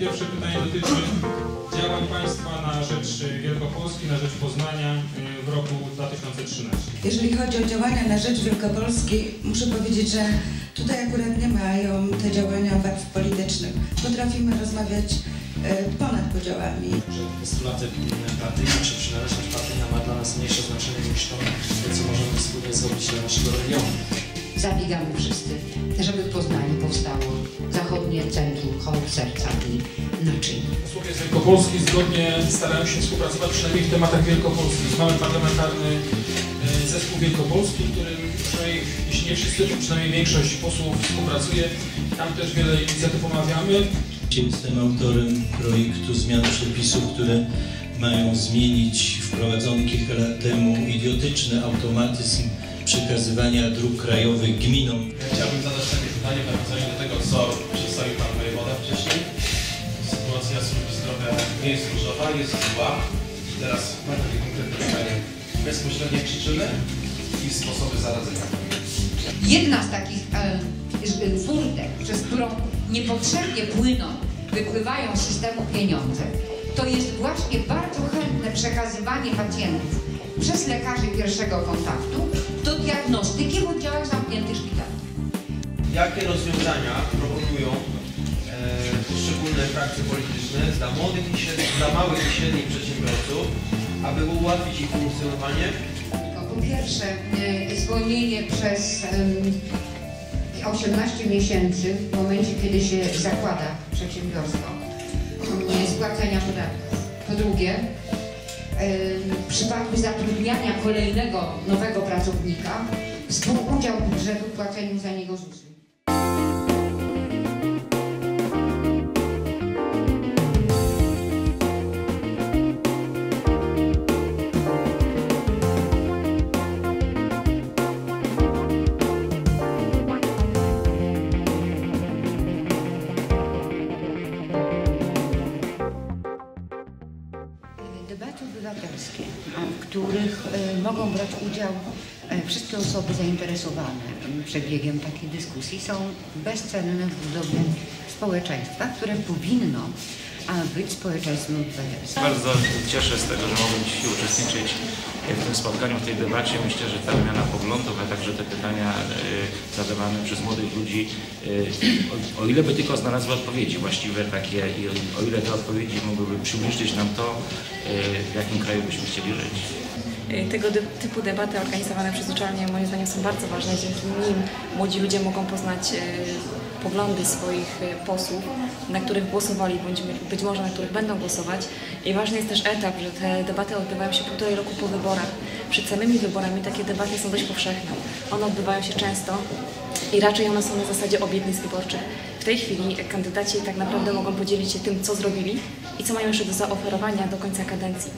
pierwsze pytanie dotyczy działań państwa na rzecz Wielkopolski, na rzecz Poznania y, w roku 2013. Jeżeli chodzi o działania na rzecz Wielkopolski, muszę powiedzieć, że tutaj akurat nie mają te działania barw politycznych. Potrafimy rozmawiać e, ponad podziałami. że postulaty partyjne czy przynależność partyjna ma dla nas mniejsze znaczenie niż to, co możemy wspólnie zrobić dla naszego regionu. Zabiegamy wszyscy, żeby powstało zachodnie centrum chorób serca i naczyń. Posłowie z Wielkopolski zgodnie starają się współpracować przynajmniej w tematach wielkopolskich. Mamy parlamentarny y, zespół wielkopolski, w którym przynajmniej, jeśli nie wszyscy, to przynajmniej większość posłów współpracuje. Tam też wiele inicjatyw omawiamy. Jestem autorem projektu zmian przepisów, które mają zmienić wprowadzony kilka lat temu idiotyczny automatyzm przekazywania dróg krajowych gminom. Chciałbym zadać takie pytanie w nawiązaniu do tego, co przedstawił Pan Wojewoda wcześniej. Sytuacja służby zdrowia nie jest różowa, jest zła. I teraz mam takie konkretne pytanie. Bezpośrednie przyczyny i sposoby zaradzenia. Jedna z takich e, furtek, przez którą niepotrzebnie płyną, wypływają z systemu pieniądze, to jest właśnie bardzo chętne przekazywanie pacjentów przez lekarzy pierwszego kontaktu do diagnostyki w oddziałach zamkniętych szpitali. jakie rozwiązania proponują e, poszczególne frakcje polityczne dla młodych i średnich, dla małych i średnich przedsiębiorców, aby ułatwić ich funkcjonowanie No, Po pierwsze, e, zwolnienie przez em, 18 miesięcy w momencie, kiedy się zakłada przedsiębiorstwo em, spłacenia podatków. Po drugie, przypadku zatrudniania kolejnego nowego pracownika współudział budżetu w płaceniu za niego ZUS-u. Debaty obywatelskie, w których e, mogą brać udział e, wszystkie osoby zainteresowane przebiegiem takiej dyskusji, są bezcenne w budowie społeczeństwa, które powinno a, być społeczeństwem obywatelskim. Bardzo cieszę z tego, że mogłem dzisiaj uczestniczyć w tym spotkaniu, w tej debacie. Myślę, że ta wymiana poglądów, a także te pytania y, zadawane przez młodych ludzi, y, o, o ile by tylko znalazły odpowiedzi właściwe takie i o, ile te odpowiedzi mogłyby przybliżyć nam to, y, w jakim kraju byśmy chcieli żyć. Tego dy- typu debaty organizowane przez uczelnie moim zdaniem są bardzo ważne. Dzięki nim młodzi ludzie mogą poznać e, poglądy swoich e, posłów, na których głosowali, bądź być może na których będą głosować. I ważny jest też etap, że te debaty odbywają się półtorej roku po wyborach. Przed samymi wyborami takie debaty są dość powszechne. One odbywają się często i raczej one są na zasadzie obietnic wyborczych. W tej chwili kandydaci tak naprawdę mogą podzielić się tym, co zrobili i co mają jeszcze do zaoferowania do końca kadencji.